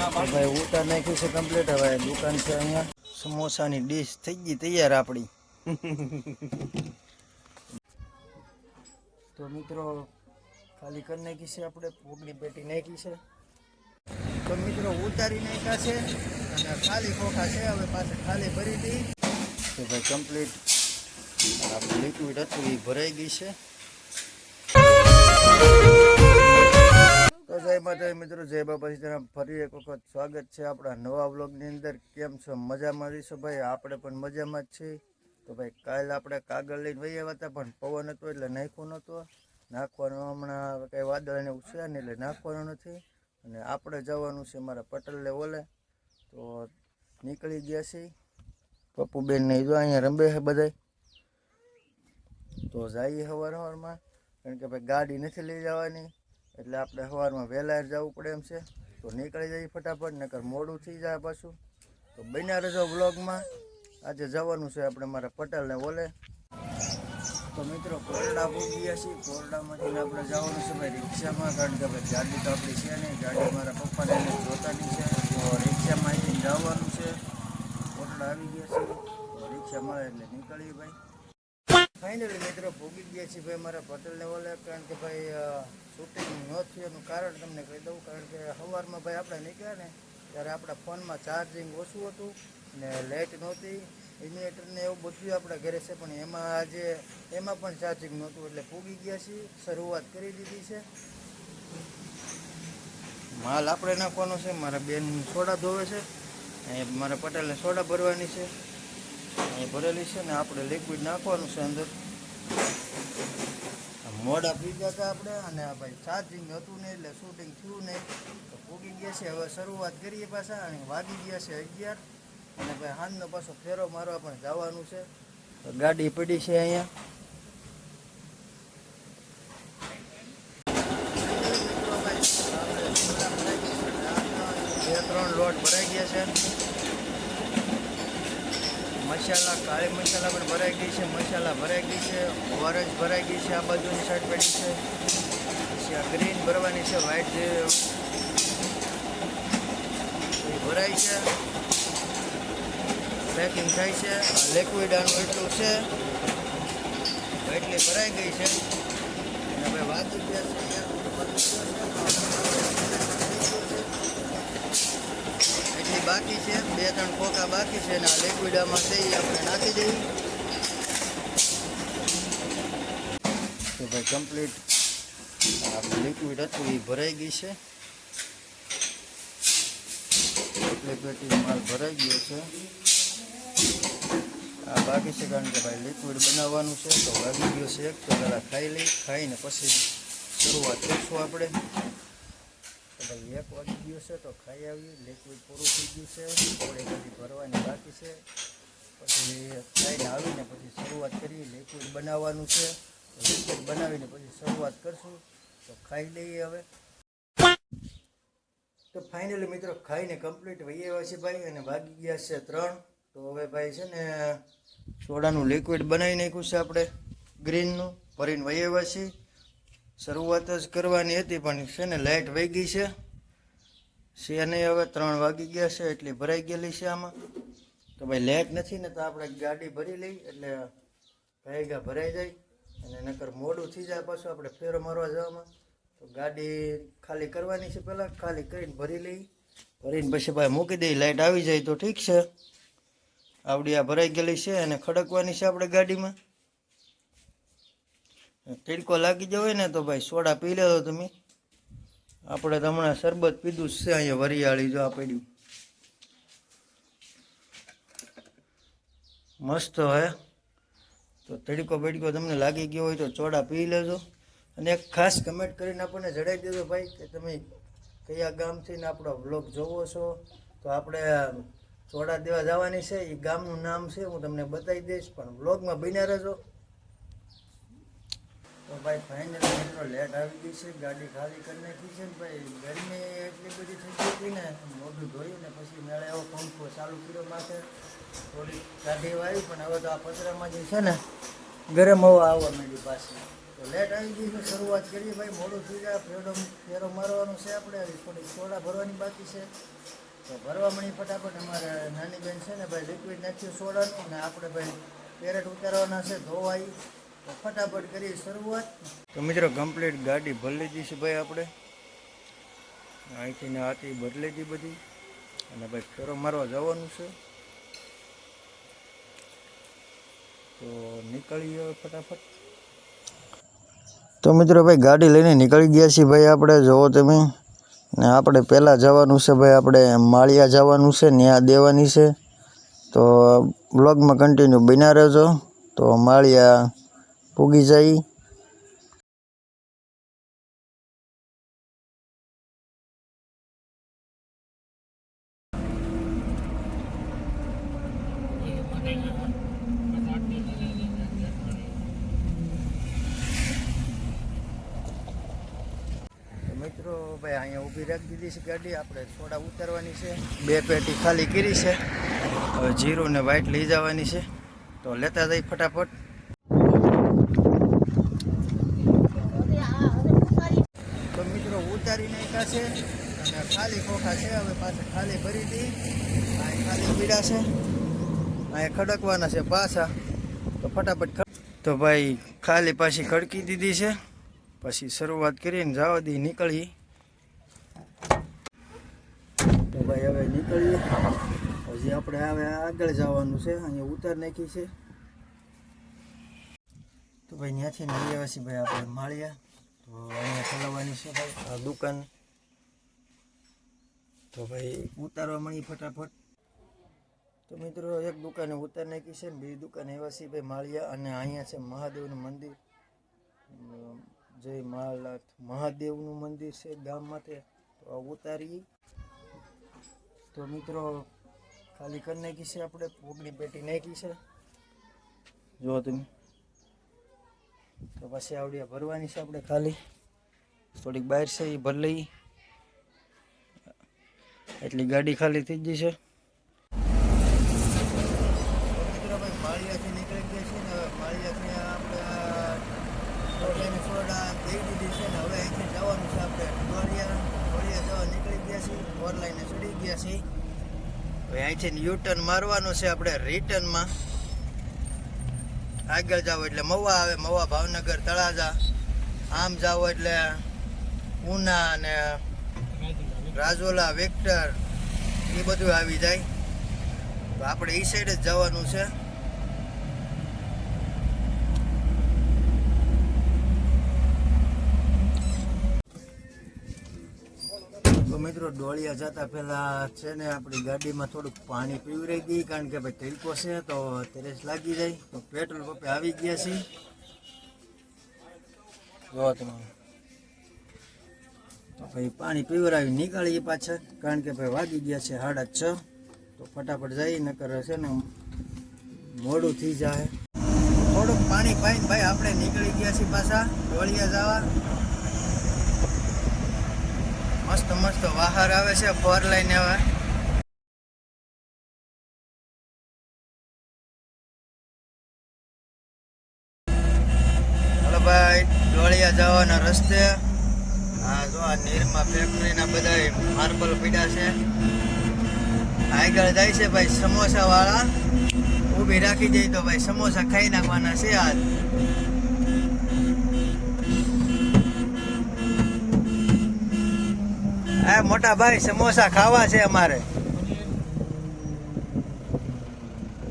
ભાઈ ઉતાર નાખ્યું છે કમ્પ્લીટ હવે દુકાન છે અહીંયા. સમોસાની ડીશ થઈ ગઈ, તૈયાર આપણી. તો મિત્રો, ખાલી કરી નાખી છે આપણે. પૂગની પેટી નાખી છે. તો મિત્રો, ઉતારી નાખ્યા છે અને ખાલી ખોખા છે. હવે પાછા ખાલી ભરી દઈ તો ભાઈ કમ્પ્લીટ આપણું લિક્વિડ હતું, એ ભરાઈ ગઈ છે. તો મિત્રો, જય બાપાજી સીતારામ. ફરી એક વખત સ્વાગત છે આપણા નવા વ્લોગની અંદર. કેમ છો? મજામાં રહીશો ભાઈ? આપણે પણ મજામાં જ છીએ. તો ભાઈ, કાલે આપણે કાગળ લઈને વહી આવ્યા હતા, પણ પવન હતો એટલે નાખ્યો નહોતો. નાખવાનો હમણાં કંઈ વાદળ ને એવું નહીં એટલે નાખવાનો નથી. અને આપણે જવાનું છે મારા પટેલને ઓલે. તો નીકળી ગયા છીએ. પપ્પુબેન ને જો અહીંયા રમે છે બધાય. તો જઈએ સવાર સવારમાં કારણ કે ભાઈ ગાડી નથી લઈ જવાની. એટલે આપણે સવારમાં વહેલા જવું પડે એમ છે. તો નીકળી જઈએ ફટાફટ, નકર મોડું થઈ જાય પાછું. તો બન્યા રહેજો વ્લોગમાં. આજે જવાનું છે આપણે મારા પટેલને ઓલે. તો મિત્રો કોરડા પૂગી ગયા છીએ. કોરડામાંથી આપણે જવાનું છે ભાઈ રિક્ષામાં, કારણ કે ભાઈ ગાડી તો આપણી છે નહીં. ગાડી મારા પપ્પાને એને જોતાની છે. તો રિક્ષામાં અહીંથી જવાનું છે. કોરડા આવી ગયા છે. તો રિક્ષા મળે એટલે નીકળીએ ભાઈ. ફાઇનલી મિત્રો, ભોગી ગયા છીએ ભાઈ મારા પટેલને ઓલે, કારણ કે ભાઈ શૂટિંગ ન થયું કારણ તમને કહી દઉં, કારણ કે સવારમાં ભાઈ આપણે નીકળ્યા ને, ત્યારે આપણા ફોનમાં ચાર્જિંગ ઓછું હતું ને લાઇટ નહોતી ઇન્વર્ટરને એવું બધું આપણે ઘરે છે, પણ એમાં આજે, એમાં પણ ચાર્જિંગ નહોતું, એટલે પૂગી ગયા છીએ, શરૂઆત કરી દીધી છે. માલ આપણે નાખવાનો છે, મારા બેન સોડા ધોવે છે અહીંયા મારા પટેલને સોડા ભરવાની છે, અહીં ભરેલી છે ને આપણે લિક્વિડ નાખવાનું છે અંદર. મોડા પી ગયા હતા આપણે અને આ ભાઈ ચાર્જિંગ હતું નહીં એટલે શૂટિંગ થયું નહીં. તો પૂગી ગયા છે. હવે શરૂઆત કરીએ પાછા અને વાગી ગયા છે અગિયાર. અને ભાઈ હાંજનો પાછો ફેરો મારવા પણ જવાનું છે. ગાડી પડી છે અહીંયા. બે ત્રણ લોટ ભરાઈ ગયા છે. મસાલા, કાળી મસાલા પણ ભરાઈ ગઈ છે, મસાલા ભરાઈ ગઈ છે, ઓરેન્જ ભરાઈ ગઈ છે, આ બાજુની સાઈડ પડી છે. પછી આ ગ્રીન ભરવાની છે વ્હાઈટ જે ભરાય છે. પેકિંગ થાય છે લિક્વિડ આનું એટલું છે. એટલી ભરાઈ ગઈ છે. અને હવે વાંચી ગયા છે એટલી બાકી છે, બે ત્રણ ખોખા બાકી છે અને આ લિક્વિડ આમાં છે એ આપણે નાખી દઈએ. તો ભાઈ કમ્પ્લીટ આપણું લિક્વિડ હતું એ ભરાઈ ગઈ છે. એટલે પેટી માલ ભરાઈ ગયો છે. આ બાકી છે કારણ કે ભાઈ લિક્વિડ બનાવવાનું છે, તો વાગી ગયો છે એક, તો પહેલાં ખાઈ લઈ ખાઈને પછી શરૂઆત કરશું આપણે. ભાઈ, એક વાગી ગયું છે તો ખાઈ આવી લિક્વિડ પૂરું થઈ ગયું છે. થોડી બધી ભરવાની બાકી છે. પછી ખાઈને આવીને પછી શરૂઆત કરીએ. લિક્વિડ બનાવવાનું છે. લિક્વિડ બનાવીને પછી શરૂઆત કરશું. તો ખાઈ લઈએ હવે. તો ફાઇનલી મિત્રો, ખાઈને કમ્પ્લીટ વહી આવ્યા છે ભાઈ અને વાગી ગયા છે ત્રણ. તો હવે ભાઈ છે ને, સોડાનું લિક્વિડ બનાવી નાખ્યું છે આપણે ગ્રીનનું ભરીને વહી આવ્યા છીએ. શરૂઆત જ કરવાની હતી, પણ છે ને લાઇટ વહી ગઈ છે. છે નહીં હવે, ત્રણ વાગી ગયા છે, એટલી ભરાઈ ગયેલી છે આમાં. તો ભાઈ લાઇટ નથી ને તો આપણે ગાડી ભરી લઈ, એટલે ભેગા ભરાઈ જાય અને નકર મોડું થઈ જાય પાછું આપણે ફેરો મારવા જવામાં. તો ગાડી ખાલી કરવાની છે પહેલાં, ખાલી કરીને ભરી લઈ. ભરીને પછી ભાઈ મૂકી દઈ લાઇટ આવી જાય તો ઠીક છે. આવડી આ ભરાઈ ગયેલી છે અને ખડકવાની છે આપણે ગાડીમાં. તીડકો લાગી જાય હોય ને તો ભાઈ સોડા પી લેજો તમે. આપણે તો હમણાં શરબત પીધું છે અહીંયા વરિયાળી જો આ પડ્યું. મસ્ત હે. તો તડકો બડકો તમને લાગી ગયો હોય તો ચોડા પી લેજો. અને એક ખાસ કમેન્ટ કરીને આપણને જણાવી દેજો ભાઈ કે તમે કયા ગામથી ને આપણો બ્લોગ જોવો છો. તો આપણે ચોડા દેવા જવાની છે. એ ગામનું નામ છે, હું તમને બતાવી દઈશ. પણ બ્લોગમાં બન્યા રહેજો. તો ભાઈ ફાઇનલ મિત્રો લેટ આવી ગઈ છે, ગાડી ખાલી કરી નાખી છે ને ભાઈ, ગરમી એટલી બધી થઈ ગઈ ને, મોઢું ધોયું ને પછી મેળે એવો પંખો ચાલુ કર્યો માથે. થોડી ગાડી આવી પણ હવે તો આ પતરામાં જે છે ને, ગરમ હવા આવવા માંડી પાછી. તો લેટ આવી ગઈ છે શરૂઆત કરીએ ભાઈ મોડું થઈ જાય ફેરો ફેરો મારવાનો છે આપણે થોડીક સોડા ભરવાની બાકી છે. તો ભરવા મળી ફટાફટ અમારે નાની બેન છે ને ભાઈ લિક્વિડ નાખ્યું સોડાનું ને આપણે ભાઈ કેરેટ ઉતારવાના છે, ધોવાઈ. તો ફટાફટ કરીએ શરૂઆત. તો મિત્રો કમ્પ્લીટ ગાડી ભરી લીધી છે ભાઈ આપણે. અહીંથી ને આથી બદલી લીધી બધી. અને ભાઈ ફેરો મારવા જવાનું છે. તો નીકળીએ હવે ફટાફટ. તો મિત્રો ભાઈ ગાડી લઈને નીકળી ગયા છીએ ભાઈ આપણે. જુઓ તમે. ને આપણે પહેલાં જવાનું છે ભાઈ આપણે માળિયા જવાનું છે ત્યાં દેવાની છે. તો બ્લોગમાં કન્ટિન્યુ બન્યા રહેજો. તો માળિયા પૂગી જાય મિત્રો, ભાઈ, અહીંયા ઊભી રાખી દીધી છે ગાડી. આપણે થોડા ઉતારવાની છે. બે પેટી ખાલી કરી છે. હવે જીરું ને વ્હાઈટ લઈ જવાની છે. તો લેતા જઈ ફટાફટ તો મિત્રો ઉતારી નાખ્યા છે અને ખાલી ખોખા છે હવે પાછા ખાલી ભરી દી અહીં ખાલી પીડા છે. અહીંયા ખડકવાના છે પાછા. તો ફટાફટ તો ભાઈ, ખાલી પાછી ખડકી દીધી છે. પછી શરૂઆત કરીને જવા દી નીકળી તો ભાઈ, હવે નીકળીએ. પછી આપણે હવે આગળ જવાનું છે. અહીંયા ઉતાર નાખી છે. તો ભાઈ, ત્યાંથી લઈ ભાઈ, આપણે માળિયા. તો અહીંયા ચલાવવાની છે ભાઈ, આ દુકાન. તો ભાઈ ઉતારવા મળી ફટાફટ. તો મિત્રો, એક દુકાને ઉતાર નાખી છે ને બીજી દુકાન એવા છે ભાઈ માળિયા અને અહીંયા છે મહાદેવનું મંદિર. જય મહાલાથ મહાદેવનું મંદિર છે ગામ માટે. તો આ ઉતારી તો મિત્રો, ખાલી કરી નાખી છે આપણે પોગડી પેટી નાખી છે. જુઓ તમે. તો પછી આવડ્યા ભરવાની છે આપણે ખાલી. થોડીક બહાર છે એ ભરી લઈ એટલી ગાડી ખાલી થઈ ગઈ છે. અહીંથી જવાનું છે આપણે ડોળિયા ડોળિયા જવા નીકળી ગયા છીએ. ફોર લાઈને ચડી ગયા છીએ. હવે અહીંથી યુ ટર્ન મારવાનું છે આપણે રિટર્નમાં. આગળ જાવ એટલે મવા આવે મવા ભાવનગર, તળાજા. આમ જાવ એટલે ઉના અને રાજોલા, વેક્ટર, એ બધું આવી જાય. તો આપણે એ સાઈડ જ જવાનું છે. તો મિત્રો, ડોળિયા જતા પહેલા છે ને આપણી ગાડીમાં થોડુંક પાણી પીવરાઈ ગઈ કારણ કે ભાઈ તડકો છે તો તેરેસ લાગી જાય. તો પેટ્રોલ પંપે આવી ગયા છીએ. જો તો ભાઈ પાણી પીવરાવી નીકળીએ પાછા કારણ કે ભાઈ વાગી ગયા છે સાડા છ. તો ફટાફટ જઈ નકર છે ને મોડું થઈ જાય. થોડુંક પાણી પાઈને ભાઈ આપણે નીકળી ગયા છીએ પાછા ડોળિયા જવા. મસ્ત મસ્ત વાહર આવે છે, ફોર લાઈન આવે ભાઈ ડોળિયા જવાના રસ્તે. આ જો આ નીરમાં ફેક્ટરીના બધા માર્બલ પીડા છે. આગળ જાય છે ભાઈ સમોસા વાળા રાખી દઈ તો ભાઈ સમોસા ખાઈ નાખવાના છે આ. મોટા ભાઈ સમોસા ખાવા છે અમારે.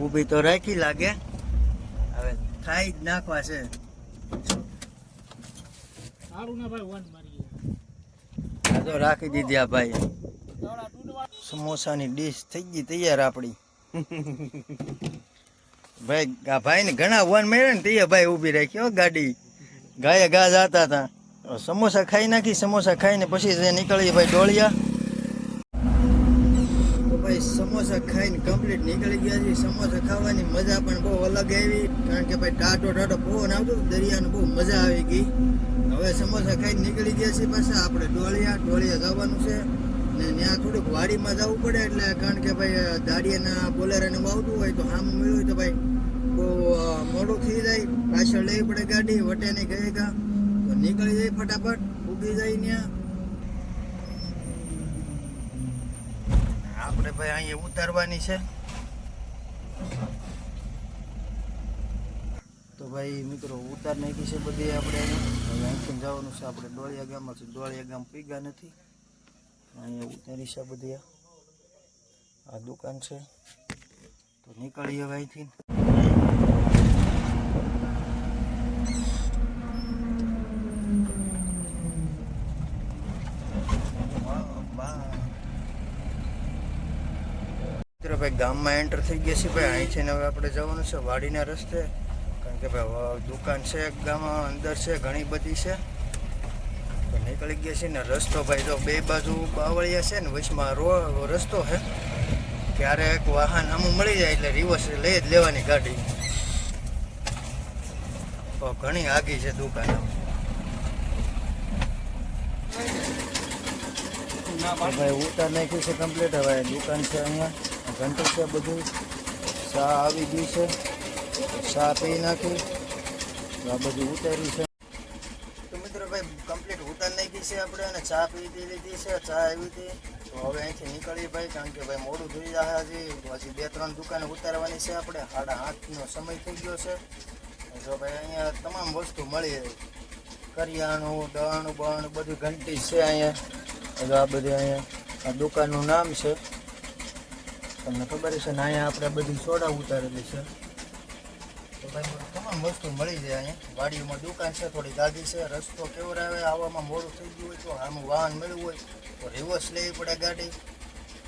ઊભી તો રાખી લાગે. હવે ખાઈ જ નાખવા છે. આ તો રાખી દીધી આ ભાઈ સમોસાની ડીશ થઈ ગઈ તૈયાર આપણી. ભાઈ, આ ભાઈ ને ઘણા વન મળ્યા ને તે ભાઈ ઊભી રાખી, હો, ગાડી. ગાયે ગા જાતા હતા. તો સમોસા ખાઈ નાખી, સમોસા ખાઈને પછી જે નીકળી ભાઈ ડોળિયા. તો ભાઈ, સમોસા ખાઈને કમ્પ્લીટ નીકળી ગયા છે સમોસા ખાવાની મજા પણ બહુ અલગ આવી. કારણ કે ભાઈ ટાટો ટાટો પવન આવતો હતો, દરિયાનો બહુ મજા આવી ગઈ. હવે સમોસા ખાઈને નીકળી ગયા છે પાછા. આપણે ડોળિયા ડોળિયા જવાનું છે. ને ત્યાં થોડુંક વાડીમાં જવું પડે એટલે કારણ કે ભાઈ દાડિયાના બોલેરાને વાવતું હોય તો આમ મળ્યું તો ભાઈ, બહુ મોડું થઈ જાય. પાછળ લેવી પડે ગાડી, વટે નહીં ગઈ ગા. તો નીકળી જાય ફટાફટ ઉગી જાય ત્યાં. આપણે ભાઈ અહીંયા ઉતારવાની છે. ભાઈ, મિત્રો, ઉતાર નાખી છે બધી આપણે. હવે અહીંથી જવાનું છે આપણે ડોળિયા છે. ડોળિયા ગામ પીગા નથી. અહીંયા ઉતારી છે બધી આ. દુકાન છે. તો નીકળીએ હવે અહીંથી. ભાઈ ગામમાં એન્ટર થઈ ગયા છે ભાઈ. અહીંથી હવે આપણે જવાનું છે વાડીના રસ્તે. કે ભાઈ દુકાન છે ગામમાં અંદર છે, ઘણી બધી છે. તો નીકળી ગયા છે ને રસ્તો ભાઈ, તો બે બાજુ બાવળિયા છે ને, વચમાં રો, રસ્તો છે. ક્યારેક વાહન આમ મળી જાય એટલે રિવર્સ લઈ જ લેવાની ગાડી. તો ઘણી આગી છે દુકાન. ભાઈ, ઉતાર નાખ્યું છે કમ્પ્લીટ હવે દુકાન છે અહીંયા. ઘંટું છે બધું. ચા આવી ગયું છે. ચા પી નાખી. તો આ બધું ઉતાર્યું છે. તો મિત્રો ભાઈ કમ્પ્લીટ ઉતાર નાખી છે આપણે અને ચા પી લીધી છે, ચા આવી હતી તો હવે અહીંથી નીકળી ભાઈ, કારણ કે ભાઈ મોડું થઈ રહ્યા હજી હજી બે ત્રણ દુકાને ઉતારવાની છે આપણે. સાડા આઠનો સમય થઈ ગયો છે. જો ભાઈ, અહીંયા તમામ વસ્તુ મળી રહી. કરિયાણું દવાનું બવાનું બધું ઘંટી છે અહીંયા. જો આ બધી અહીંયા આ દુકાનનું નામ છે. તમને ખબર છે ને, અહીંયા આપણે બધી સોડા ઉતારેલી છે. ભાઈ તમામ વસ્તુ મળી જાય અહીંયા. વાડીમાં દુકાન છે, થોડી ગાડી છે, રસ્તો કેવો આવે આવવામાં મોડું થઈ ગયું હોય તો આનું વાહન મળ્યું હોય તો રિવર્સ લેવી પડે ગાડી.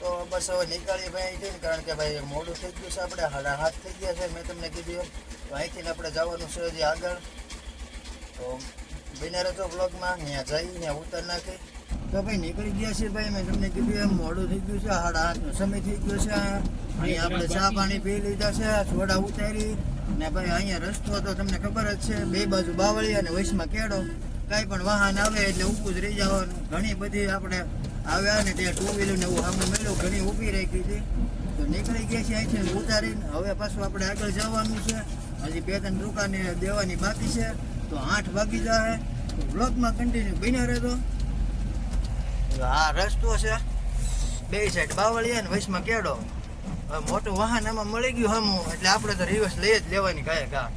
તો બસ હવે નીકળીએ ભાઈ અહીંથી, કારણ કે ભાઈ મોડું થઈ ગયું છે આપણે હાડા હાથ થઈ ગયા છે, મેં તમને કીધું એમ. તો અહીંથી આપણે જવાનું છે હજી આગળ. તો બિના રહેતો બ્લોગમાં ત્યાં જઈ ત્યાં ઉતાર નાખી. તો ભાઈ નીકળી ગયા છે ભાઈ, મેં તમને કીધું એમ, મોડું થઈ ગયું છે, હાડા હાથનો સમય થઈ ગયો છે. અહીંયા આપણે ચા પાણી પી લીધા છે સોડા ઉતારી. ને ભાઈ અહીંયા રસ્તો તો તમને ખબર જ છે. બે બાજુ બાવળી અને વૈશમાં કેળો. કાંઈ પણ વાહન આવે એટલે ઊભું જ રહી જવાનું. ઘણી બધી આપણે આવ્યા ને ત્યાં ટુ વ્હીલર ને એવું સામે મળ્યું, ઘણી ઊભી રાખી હતી. તો નીકળી ગયા છે અહીંથી ઉતારીને. હવે પાછું આપણે આગળ જવાનું છે. હજી બે ત્રણ દુકાને દેવાની બાકી છે. તો આઠ વાગી જાય તો બ્લોકમાં કન્ટિન્યુ બન્યા રહેતો આ રસ્તો છે. બે સાઈડ બાવળિયા ને વચમાં કેડો મોટું વાહન આમાં મળી ગયું હમું, એટલે આપણે તો રિવર્સ લઈ જ લેવાની કાંઈ કા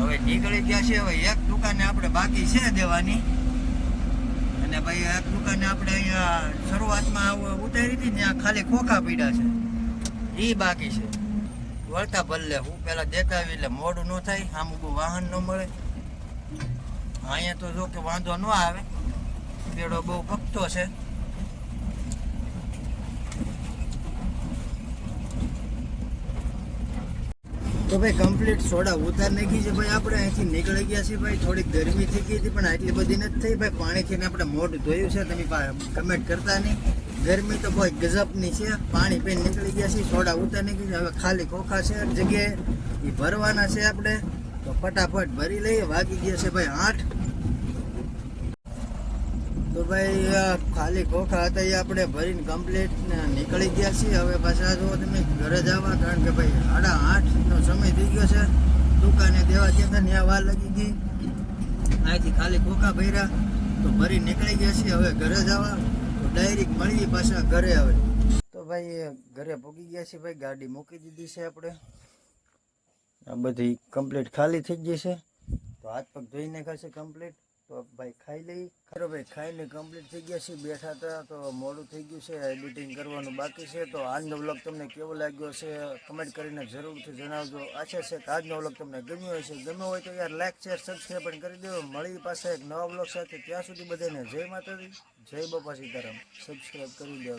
હવે નીકળી ગયા છે, હવે એક દુકાને આપણે બાકી છે દેવાની. અને ભાઈ એક દુકાને આપણે અહીંયા શરૂઆતમાં ઉતારી હતી, ત્યાં ખાલી ખોખા પીડા છે. એ બાકી છે. વળતા ભલે હું પેલા દેતા આવી એટલે મોડું ન થાય, આમ બહુ વાહન ન મળે. અહીંયા તો જો કે વાંધો ન આવે. પેડો બહુ પકતો છે. તો ભાઈ કમ્પ્લીટ સોડા ઉતાર નાખી છે ભાઈ આપણે. અહીંથી નીકળી ગયા છીએ ભાઈ. થોડીક ગરમી થઈ ગઈ હતી, પણ આટલી બધી નથી થઈ. ભાઈ પાણીથી આપણે મોઢું ધોયું છે. તમે કમેન્ટ કરતા નહીં. ગરમી તો બહુ ગજબની છે. પાણી પીને નીકળી ગયા છીએ, સોડા ઉતર નીકળી ગયા. હવે ખાલી ખોખા છે જગ્યાએ એ ભરવાના છે આપણે. તો ફટાફટ ભરી લઈએ, વાગી ગયા છે ભાઈ આઠ. તો ભાઈ ખાલી ખોખા હતા એ આપણે ભરીને કમ્પ્લીટ નીકળી ગયા છીએ. હવે પાછા જો તમે ઘરે જવા, કારણ કે ભાઈ સાડા આઠનો સમય થઈ ગયો છે. દુકાને દેવા ગયા હતા ત્યાં વાર લાગી ગઈ. અહીંથી ખાલી ખોખા ભર્યા. તો ભરી નીકળી ગયા છીએ. હવે ઘરે જવા. ડાયરેક્ટ મળીએ પાછા ઘરે આવે. તો ભાઈ ઘરે પહોંચી ગયા છે ભાઈ, ગાડી મૂકી દીધી છે આપણે. આ બધી કમ્પ્લીટ ખાલી થઈ ગઈ છે. તો હાથ પગ ધોઈને નાખાશે કમ્પ્લીટ તો ભાઈ ખાઈ લઈ. ખરો ભાઈ, ખાઈને કમ્પ્લીટ થઈ ગયા છે. બેઠા હતા તો મોડું થઈ ગયું છે. એડિટિંગ કરવાનું બાકી છે. તો આજનો વ્લોગ તમને કેવો લાગ્યો છે? કમેન્ટ કરીને જરૂરથી જણાવજો. આશા છે કે આજનો વ્લોગ તમને ગમ્યો હશે. ગમ્યો હોય તો યાર લાઈક શેર સબસ્ક્રાઈબ પણ કરી દેવો મળી પાસે એક નવા વ્લોગ સાથે. ત્યાં સુધી બધાને જય માતાજી. જય બાપા સીતારામ. સબસ્ક્રાઈબ કરી દેવો